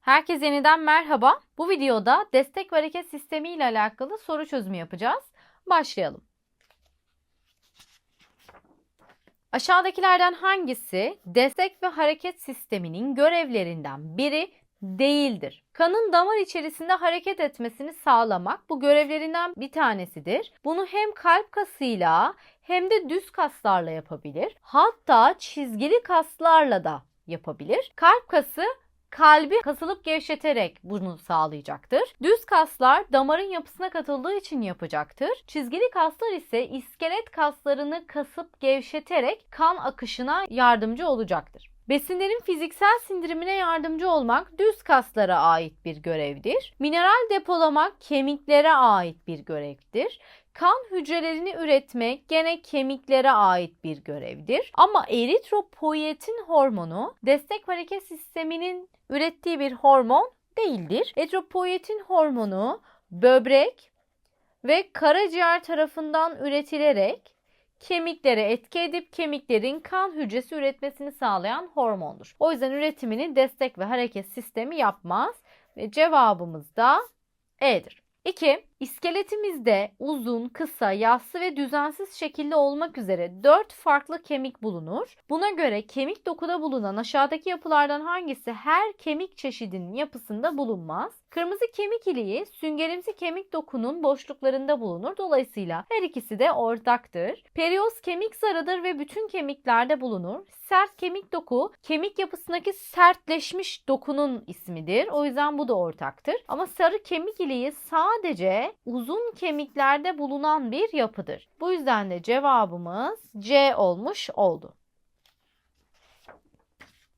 Herkese yeniden merhaba. Bu videoda destek ve hareket sistemi ile alakalı soru çözümü yapacağız. Başlayalım. Aşağıdakilerden hangisi destek ve hareket sisteminin görevlerinden biri değildir? Kanın damar içerisinde hareket etmesini sağlamak bu görevlerinden bir tanesidir. Bunu hem kalp kasıyla hem de düz kaslarla yapabilir. Hatta çizgili kaslarla da yapabilir. Kalp kası kalbi kasılıp gevşeterek bunu sağlayacaktır. Düz kaslar damarın yapısına katıldığı için yapacaktır. Çizgili kaslar ise iskelet kaslarını kasıp gevşeterek kan akışına yardımcı olacaktır. Besinlerin fiziksel sindirimine yardımcı olmak düz kaslara ait bir görevdir. Mineral depolamak kemiklere ait bir görevdir. Kan hücrelerini üretmek gene kemiklere ait bir görevdir. Ama eritropoietin hormonu destek ve hareket sisteminin ürettiği bir hormon değildir. Eritropoietin hormonu böbrek ve karaciğer tarafından üretilerek kemiklere etki edip kemiklerin kan hücresi üretmesini sağlayan hormondur. O yüzden üretimini destek ve hareket sistemi yapmaz ve cevabımız da E'dir. 2. İskeletimizde uzun, kısa, yassı ve düzensiz şekilde olmak üzere 4 farklı kemik bulunur. Buna göre kemik dokuda bulunan aşağıdaki yapılardan hangisi her kemik çeşidinin yapısında bulunmaz? Kırmızı kemik iliği süngerimsi kemik dokunun boşluklarında bulunur. Dolayısıyla her ikisi de ortaktır. Perioz kemik zarıdır ve bütün kemiklerde bulunur. Sert kemik doku kemik yapısındaki sertleşmiş dokunun ismidir. O yüzden bu da ortaktır. Ama sarı kemik iliği sadece uzun kemiklerde bulunan bir yapıdır. Bu yüzden de cevabımız C olmuş oldu.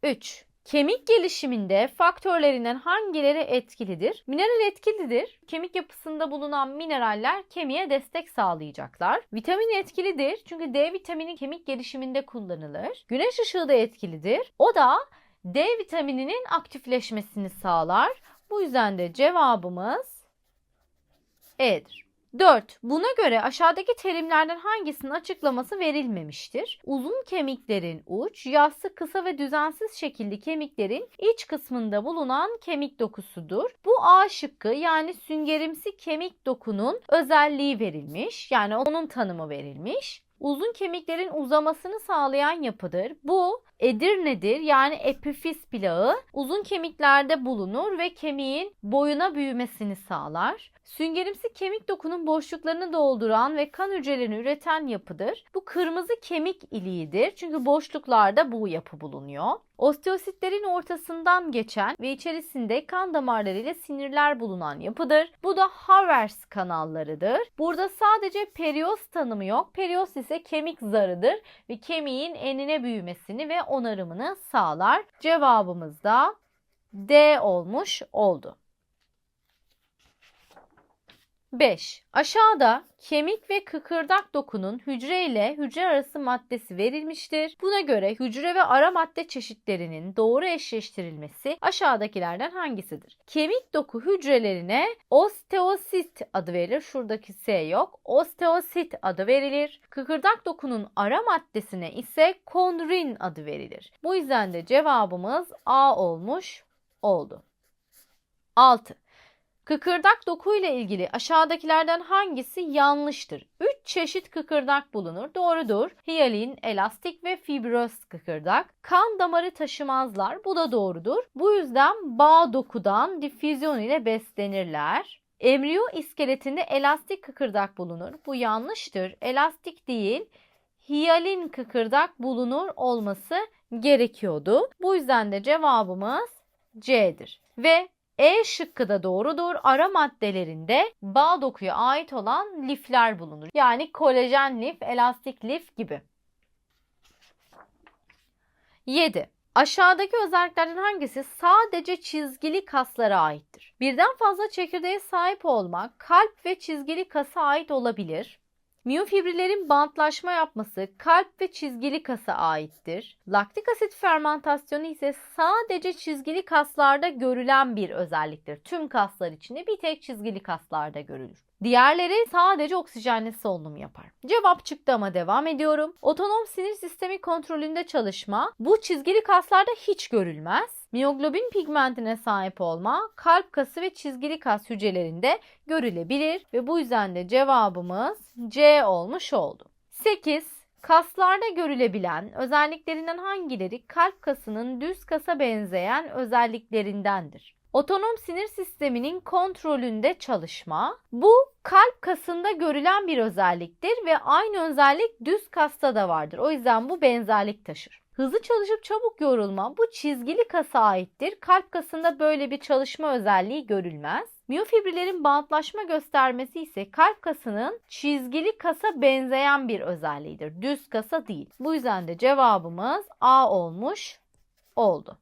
3. Kemik gelişiminde faktörlerinden hangileri etkilidir? Mineral etkilidir. Kemik yapısında bulunan mineraller kemiğe destek sağlayacaklar. Vitamin etkilidir. Çünkü D vitamini kemik gelişiminde kullanılır. Güneş ışığı da etkilidir. O da D vitamininin aktifleşmesini sağlar. Bu yüzden de cevabımız E'dir. 4. Buna göre aşağıdaki terimlerden hangisinin açıklaması verilmemiştir? Uzun kemiklerin uç, yassı kısa ve düzensiz şekilli kemiklerin iç kısmında bulunan kemik dokusudur. Bu A şıkkı yani süngerimsi kemik dokunun özelliği verilmiş. Yani onun tanımı verilmiş uzun kemiklerin uzamasını sağlayan yapıdır. Bu Edirne'dir yani epifiz plağı uzun kemiklerde bulunur ve kemiğin boyuna büyümesini sağlar. Süngerimsi kemik dokunun boşluklarını dolduran ve kan hücrelerini üreten yapıdır. Bu kırmızı kemik iliğidir çünkü boşluklarda bu yapı bulunuyor. Osteositlerin ortasından geçen ve içerisinde kan damarları ile sinirler bulunan yapıdır. Bu da Havers kanallarıdır. Burada sadece perioz tanımı yok. Perioz ise kemik zarıdır ve kemiğin enine büyümesini ve onarımını sağlar. Cevabımız da D olmuş oldu. 5. Aşağıda kemik ve kıkırdak dokunun hücre ile hücre arası maddesi verilmiştir. Buna göre hücre ve ara madde çeşitlerinin doğru eşleştirilmesi aşağıdakilerden hangisidir? Kemik doku hücrelerine osteosit adı verilir. Şuradaki S yok. Osteosit adı verilir. Kıkırdak dokunun ara maddesine ise kondrin adı verilir. Bu yüzden de cevabımız A olmuş oldu. 6. Kıkırdak doku ile ilgili aşağıdakilerden hangisi yanlıştır? 3 çeşit kıkırdak bulunur. Doğrudur. Hiyalin, elastik ve fibroz kıkırdak. Kan damarı taşımazlar. Bu da doğrudur. Bu yüzden bağ dokudan difüzyon ile beslenirler. Embriyo iskeletinde elastik kıkırdak bulunur. Bu yanlıştır. Elastik değil. Hiyalin kıkırdak bulunur olması gerekiyordu. Bu yüzden de cevabımız C'dir. Ve e şıkkı da doğrudur. Ara maddelerinde bağ dokuya ait olan lifler bulunur. Yani kolajen lif, elastik lif gibi. 7. Aşağıdaki özelliklerden hangisi sadece çizgili kaslara aittir? Birden fazla çekirdeğe sahip olmak kalp ve çizgili kasa ait olabilir. Miyofibrillerin bantlaşma yapması kalp ve çizgili kasa aittir. Laktik asit fermentasyonu ise sadece çizgili kaslarda görülen bir özelliktir. Tüm kaslar içinde bir tek çizgili kaslarda görülür. Diğerleri sadece oksijenli solunum yapar. Cevap çıktı ama devam ediyorum. Otonom sinir sistemi kontrolünde çalışma bu çizgili kaslarda hiç görülmez. Miyoglobin pigmentine sahip olma kalp kası ve çizgili kas hücrelerinde görülebilir ve bu yüzden de cevabımız C olmuş oldu. 8. Kaslarda görülebilen özelliklerinden hangileri kalp kasının düz kasa benzeyen özelliklerindendir? Otonom sinir sisteminin kontrolünde çalışma. Bu kalp kasında görülen bir özelliktir ve aynı özellik düz kasta da vardır. O yüzden bu benzerlik taşır. Hızlı çalışıp çabuk yorulma bu çizgili kasa aittir. Kalp kasında böyle bir çalışma özelliği görülmez. Miyofibrillerin bantlaşma göstermesi ise kalp kasının çizgili kasa benzeyen bir özelliğidir. Düz kasa değil. Bu yüzden de cevabımız A olmuş oldu.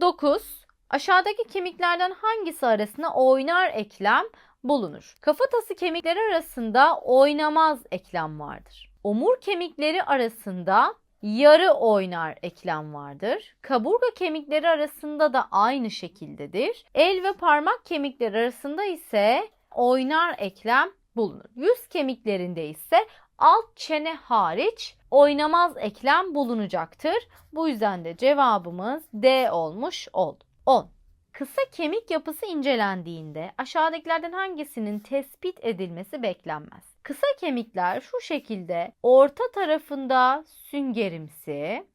9. Aşağıdaki kemiklerden hangisi arasında oynar eklem bulunur? Kafatası kemikleri arasında oynamaz eklem vardır. Omur kemikleri arasında yarı oynar eklem vardır. Kaburga kemikleri arasında da aynı şekildedir. El ve parmak kemikleri arasında ise oynar eklem bulunur. Yüz kemiklerinde ise alt çene hariç oynamaz eklem bulunacaktır. Bu yüzden de cevabımız D olmuş oldu. 10. Kısa kemik yapısı incelendiğinde aşağıdakilerden hangisinin tespit edilmesi beklenmez? Kısa kemikler şu şekilde orta tarafında süngerimsi,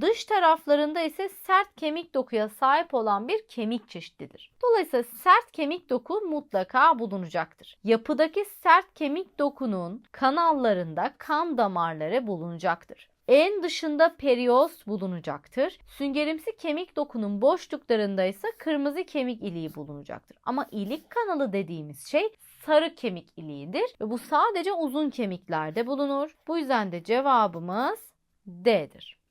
dış taraflarında ise sert kemik dokuya sahip olan bir kemik çeşididir. Dolayısıyla sert kemik doku mutlaka bulunacaktır. Yapıdaki sert kemik dokunun kanallarında kan damarları bulunacaktır. En dışında perioz bulunacaktır. Süngerimsi kemik dokunun boşluklarında ise kırmızı kemik iliği bulunacaktır. Ama ilik kanalı dediğimiz şey sarı kemik iliğidir ve bu sadece uzun kemiklerde bulunur. Bu yüzden de cevabımız D'dir.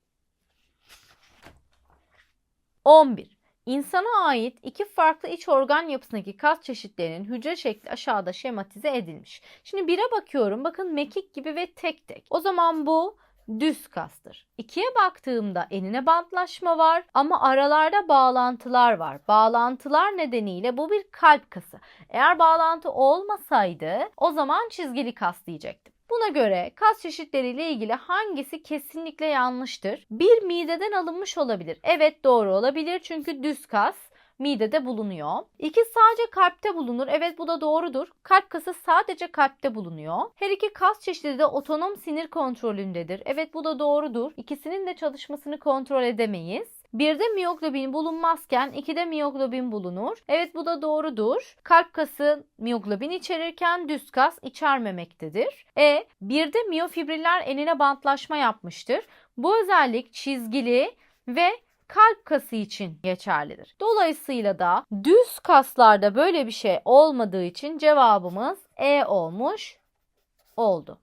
11. İnsana ait iki farklı iç organ yapısındaki kas çeşitlerinin hücre şekli aşağıda şematize edilmiş. Şimdi bire bakıyorum. Bakın mekik gibi ve tek tek. O zaman bu düz kastır. İkiye baktığımda enine bantlaşma var ama aralarda bağlantılar var. Bağlantılar nedeniyle bu bir kalp kası. Eğer bağlantı olmasaydı o zaman çizgili kas diyecektim. Buna göre kas çeşitleriyle ilgili hangisi kesinlikle yanlıştır? Bir mideden alınmış olabilir. Evet doğru olabilir çünkü düz kas midede bulunuyor. İki sadece kalpte bulunur. Evet bu da doğrudur. Kalp kası sadece kalpte bulunuyor. Her iki kas çeşidi de otonom sinir kontrolündedir. Evet bu da doğrudur. İkisinin de çalışmasını kontrol edemeyiz. Birde miyoglobin bulunmazken ikide miyoglobin bulunur. Evet bu da doğrudur. Kalp kası miyoglobin içerirken düz kas içermemektedir. E birde miyofibriller enine bantlaşma yapmıştır. Bu özellik çizgili ve kalp kası için geçerlidir. Dolayısıyla da düz kaslarda böyle bir şey olmadığı için cevabımız E olmuş oldu.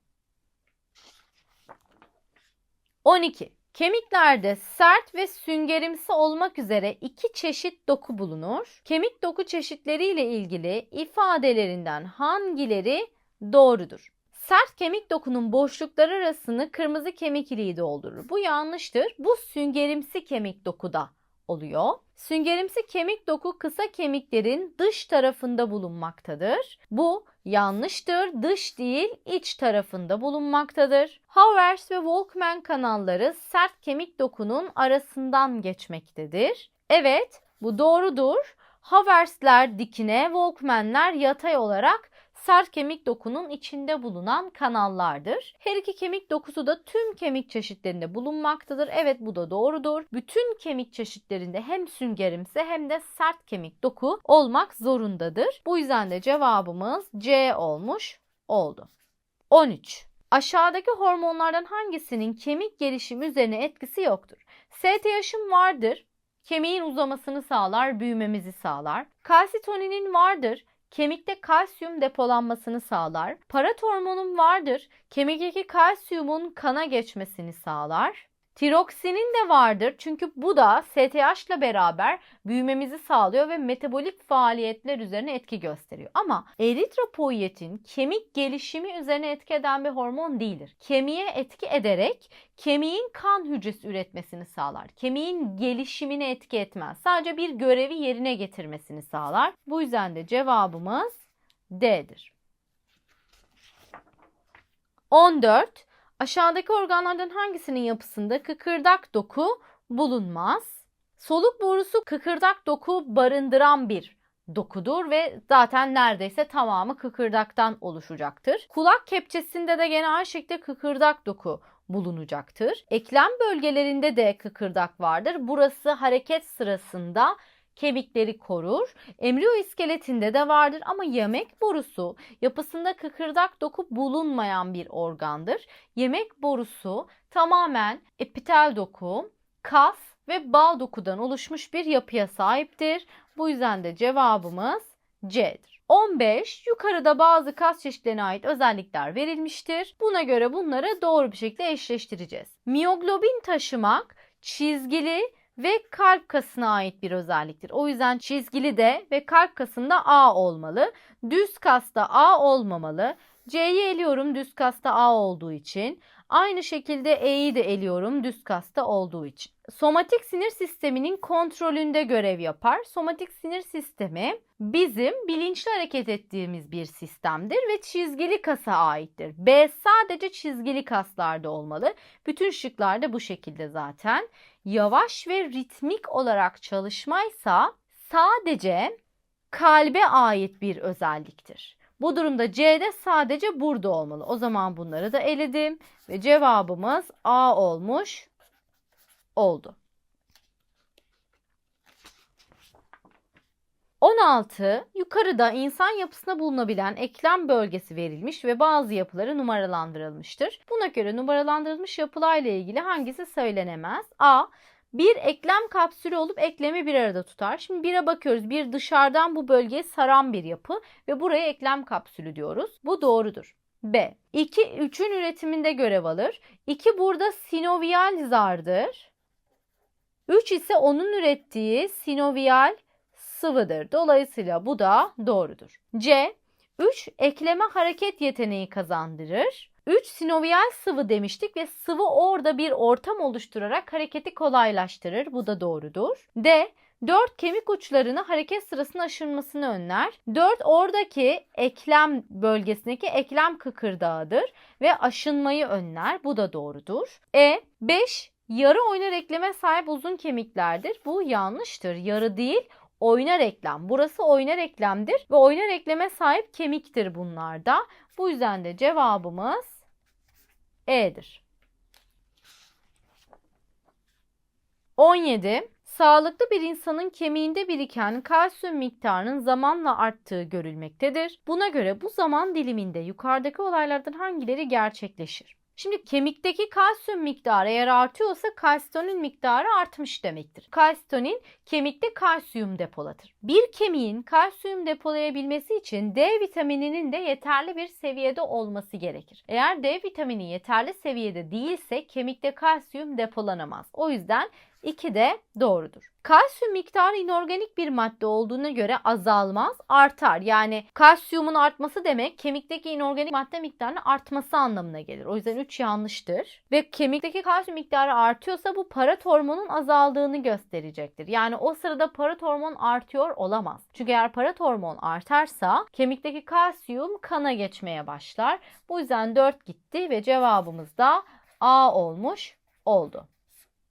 12. Kemiklerde sert ve süngerimsi olmak üzere iki çeşit doku bulunur. Kemik doku çeşitleriyle ilgili ifadelerinden hangileri doğrudur? Sert kemik dokunun boşlukları arasını kırmızı kemik iliği doldurur. Bu yanlıştır. Bu süngerimsi kemik dokuda oluyor. Süngerimsi kemik doku kısa kemiklerin dış tarafında bulunmaktadır. Bu yanlıştır. Dış değil, iç tarafında bulunmaktadır. Howers ve Walkman kanalları sert kemik dokunun arasından geçmektedir. Evet, bu doğrudur. Havers'ler dikine, Walkman'ler yatay olarak sert kemik dokunun içinde bulunan kanallardır. Her iki kemik dokusu da tüm kemik çeşitlerinde bulunmaktadır. Evet bu da doğrudur. Bütün kemik çeşitlerinde hem süngerimsi hem de sert kemik doku olmak zorundadır. Bu yüzden de cevabımız C olmuş oldu. 13. Aşağıdaki hormonlardan hangisinin kemik gelişimi üzerine etkisi yoktur? STH'ın vardır. Kemiğin uzamasını sağlar, büyümemizi sağlar. Kalsitoninin vardır kemikte kalsiyum depolanmasını sağlar. Parat hormonun vardır. Kemikteki kalsiyumun kana geçmesini sağlar. Tiroksinin de vardır çünkü bu da STH ile beraber büyümemizi sağlıyor ve metabolik faaliyetler üzerine etki gösteriyor. Ama eritropoietin kemik gelişimi üzerine etki eden bir hormon değildir. Kemiğe etki ederek kemiğin kan hücresi üretmesini sağlar. Kemiğin gelişimini etki etmez. Sadece bir görevi yerine getirmesini sağlar. Bu yüzden de cevabımız D'dir. 14. Aşağıdaki organlardan hangisinin yapısında kıkırdak doku bulunmaz? Soluk borusu kıkırdak doku barındıran bir dokudur ve zaten neredeyse tamamı kıkırdaktan oluşacaktır. Kulak kepçesinde de gene aynı şekilde kıkırdak doku bulunacaktır. Eklem bölgelerinde de kıkırdak vardır. Burası hareket sırasında kemikleri korur. Embriyo iskeletinde de vardır ama yemek borusu yapısında kıkırdak doku bulunmayan bir organdır. Yemek borusu tamamen epitel doku, kas ve bağ dokudan oluşmuş bir yapıya sahiptir. Bu yüzden de cevabımız C'dir. 15. Yukarıda bazı kas çeşitlerine ait özellikler verilmiştir. Buna göre bunları doğru bir şekilde eşleştireceğiz. Miyoglobin taşımak çizgili ve kalp kasına ait bir özelliktir. O yüzden çizgili de ve kalp kasında A olmalı. Düz kasta A olmamalı. C'yi eliyorum düz kasta A olduğu için. Aynı şekilde E'yi de eliyorum düz kasta olduğu için. Somatik sinir sisteminin kontrolünde görev yapar. Somatik sinir sistemi bizim bilinçli hareket ettiğimiz bir sistemdir ve çizgili kasa aittir. B sadece çizgili kaslarda olmalı. Bütün şıklarda bu şekilde zaten. Yavaş ve ritmik olarak çalışmaysa sadece kalbe ait bir özelliktir. Bu durumda C'de sadece burada olmalı. O zaman bunları da eledim ve cevabımız A olmuş oldu. 16. Yukarıda insan yapısında bulunabilen eklem bölgesi verilmiş ve bazı yapıları numaralandırılmıştır. Buna göre numaralandırılmış yapılarla ilgili hangisi söylenemez? A. Bir eklem kapsülü olup eklemi bir arada tutar. Şimdi bire bakıyoruz. Bir dışarıdan bu bölgeyi saran bir yapı ve buraya eklem kapsülü diyoruz. Bu doğrudur. B. 2 3'ün üretiminde görev alır. 2 burada sinovial zardır. 3 ise onun ürettiği sinovial sıvıdır. Dolayısıyla bu da doğrudur. C. 3 ekleme hareket yeteneği kazandırır. 3 sinovial sıvı demiştik ve sıvı orada bir ortam oluşturarak hareketi kolaylaştırır. Bu da doğrudur. D. 4 kemik uçlarını hareket sırasında aşınmasını önler. 4 oradaki eklem bölgesindeki eklem kıkırdağıdır ve aşınmayı önler. Bu da doğrudur. E. 5 yarı oynar ekleme sahip uzun kemiklerdir. Bu yanlıştır. Yarı değil oynar eklem. Burası oynar eklemdir ve oynar ekleme sahip kemiktir bunlarda. Bu yüzden de cevabımız E'dir. 17. Sağlıklı bir insanın kemiğinde biriken kalsiyum miktarının zamanla arttığı görülmektedir. Buna göre bu zaman diliminde yukarıdaki olaylardan hangileri gerçekleşir? Şimdi kemikteki kalsiyum miktarı eğer artıyorsa kalsitonin miktarı artmış demektir. Kalsitonin kemikte kalsiyum depolatır. Bir kemiğin kalsiyum depolayabilmesi için D vitamininin de yeterli bir seviyede olması gerekir. Eğer D vitamini yeterli seviyede değilse kemikte kalsiyum depolanamaz. O yüzden 2 de doğrudur. Kalsiyum miktarı inorganik bir madde olduğuna göre azalmaz, artar. Yani kalsiyumun artması demek kemikteki inorganik madde miktarının artması anlamına gelir. O yüzden 3 yanlıştır. Ve kemikteki kalsiyum miktarı artıyorsa bu parat hormonun azaldığını gösterecektir. Yani o sırada parat hormon artıyor olamaz. Çünkü eğer parat hormon artarsa kemikteki kalsiyum kana geçmeye başlar. Bu yüzden 4 gitti ve cevabımız da A olmuş oldu.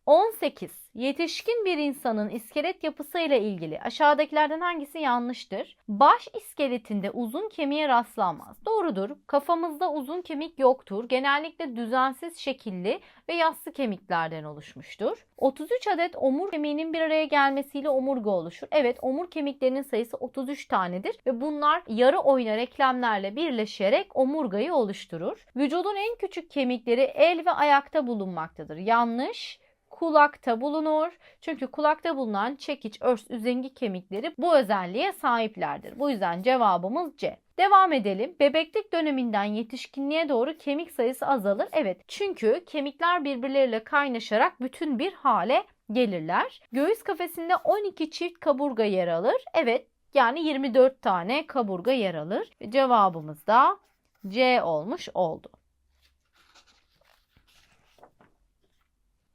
18. Yetişkin bir insanın iskelet yapısıyla ilgili aşağıdakilerden hangisi yanlıştır? Baş iskeletinde uzun kemiğe rastlanmaz. Doğrudur. Kafamızda uzun kemik yoktur. Genellikle düzensiz şekilli ve yassı kemiklerden oluşmuştur. 33 adet omur kemiğinin bir araya gelmesiyle omurga oluşur. Evet omur kemiklerinin sayısı 33 tanedir ve bunlar yarı oynar eklemlerle birleşerek omurgayı oluşturur. Vücudun en küçük kemikleri el ve ayakta bulunmaktadır. Yanlış kulakta bulunur. Çünkü kulakta bulunan çekiç, örs, üzengi kemikleri bu özelliğe sahiplerdir. Bu yüzden cevabımız C. Devam edelim. Bebeklik döneminden yetişkinliğe doğru kemik sayısı azalır. Evet çünkü kemikler birbirleriyle kaynaşarak bütün bir hale gelirler. Göğüs kafesinde 12 çift kaburga yer alır. Evet yani 24 tane kaburga yer alır. Cevabımız da C olmuş oldu.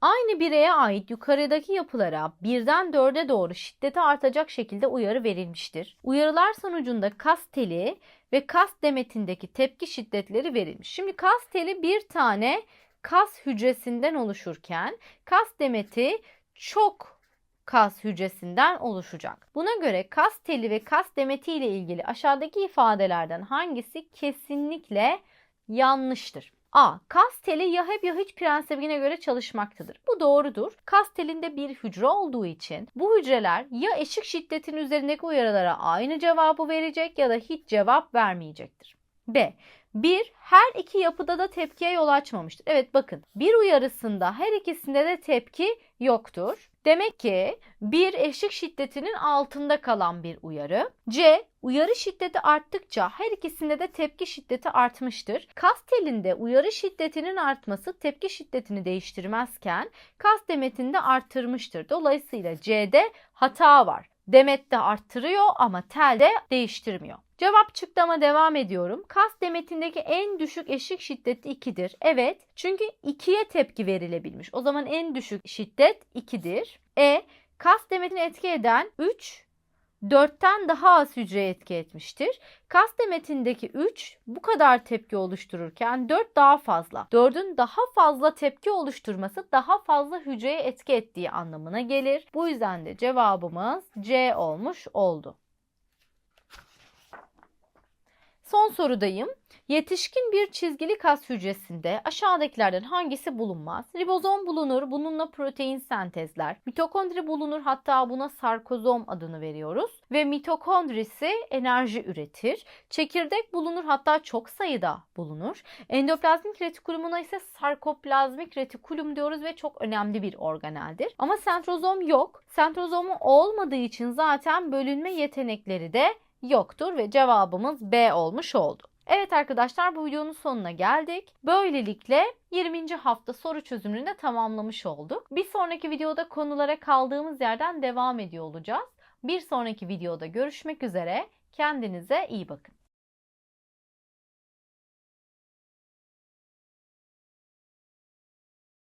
Aynı bireye ait yukarıdaki yapılara birden dörde doğru şiddeti artacak şekilde uyarı verilmiştir. Uyarılar sonucunda kas teli ve kas demetindeki tepki şiddetleri verilmiş. Şimdi kas teli bir tane kas hücresinden oluşurken kas demeti çok kas hücresinden oluşacak. Buna göre kas teli ve kas demeti ile ilgili aşağıdaki ifadelerden hangisi kesinlikle yanlıştır? A. Kas teli ya hep ya hiç prensibine göre çalışmaktadır. Bu doğrudur. Kas telinde bir hücre olduğu için bu hücreler ya eşik şiddetin üzerindeki uyarılara aynı cevabı verecek ya da hiç cevap vermeyecektir. B. Bir, her iki yapıda da tepkiye yol açmamıştır. Evet bakın bir uyarısında her ikisinde de tepki yoktur. Demek ki bir eşik şiddetinin altında kalan bir uyarı. C. Uyarı şiddeti arttıkça her ikisinde de tepki şiddeti artmıştır. Kas telinde uyarı şiddetinin artması tepki şiddetini değiştirmezken kas demetinde arttırmıştır. Dolayısıyla C'de hata var. Demet de arttırıyor ama tel de değiştirmiyor. Cevap çıktı ama devam ediyorum. Kas demetindeki en düşük eşik şiddeti 2'dir. Evet çünkü 2'ye tepki verilebilmiş. O zaman en düşük şiddet 2'dir. E kas demetini etki eden 3 4'ten daha az hücreye etki etmiştir. Kas demetindeki 3 bu kadar tepki oluştururken 4 daha fazla. 4'ün daha fazla tepki oluşturması daha fazla hücreye etki ettiği anlamına gelir. Bu yüzden de cevabımız C olmuş oldu. Son sorudayım. Yetişkin bir çizgili kas hücresinde aşağıdakilerden hangisi bulunmaz? Ribozom bulunur, bununla protein sentezler. Mitokondri bulunur, hatta buna sarkozom adını veriyoruz. Ve mitokondrisi enerji üretir. Çekirdek bulunur, hatta çok sayıda bulunur. Endoplazmik retikulumuna ise sarkoplazmik retikulum diyoruz ve çok önemli bir organeldir. Ama sentrozom yok. Sentrozomu olmadığı için zaten bölünme yetenekleri de yoktur ve cevabımız B olmuş oldu. Evet arkadaşlar bu videonun sonuna geldik. Böylelikle 20. hafta soru çözümünü de tamamlamış olduk. Bir sonraki videoda konulara kaldığımız yerden devam ediyor olacağız. Bir sonraki videoda görüşmek üzere. Kendinize iyi bakın.